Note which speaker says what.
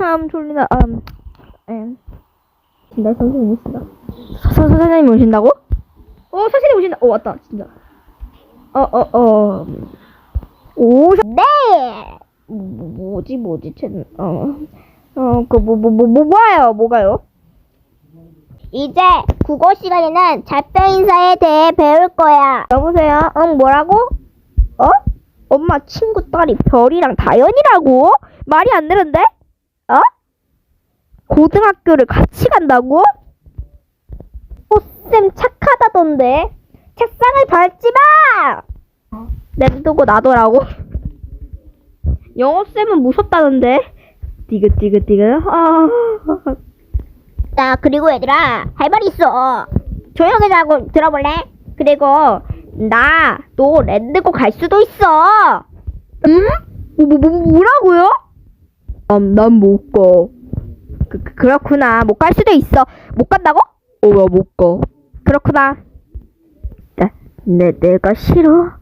Speaker 1: 참 졸리다. 음, 음. 나 선생님 오신다. 서, 서, 선생님 오신다고? 어, 선생님 오신다. 어, 왔다, 진짜. 어, 어, 어. 오셨,
Speaker 2: 네.
Speaker 1: 뭐, 뭐지, 뭐지, 쟤, 어. 어, 그, 뭐, 뭐, 뭐, 뭐, 뭐가요, 뭐가요?
Speaker 2: 이제 국어 시간에는 작별 인사에 대해 배울 거야.
Speaker 1: 여보세요? 응, 뭐라고? 어? 엄마 친구 딸이 별이랑 다현이라고? 말이 안 되는데? 어? 고등학교를 같이 간다고? 어, 쌤 착하다던데? 책상을 밟지 마! 냅두고 나더라고? 영어쌤은 무섭다던데? 디귿디귿디귿 아...
Speaker 2: 나 그리고 얘들아 할말 있어. 조용히 자고 들어볼래?
Speaker 1: 그리고 나 또 랜드고 갈 수도 있어. 응? 뭐, 뭐, 뭐 뭐라고요? 음, 난못 가. 그, 그, 그렇구나. 못 갈 수도 있어. 못 간다고? 어, 나못 가. 그렇구나. 나, 내, 내가 싫어?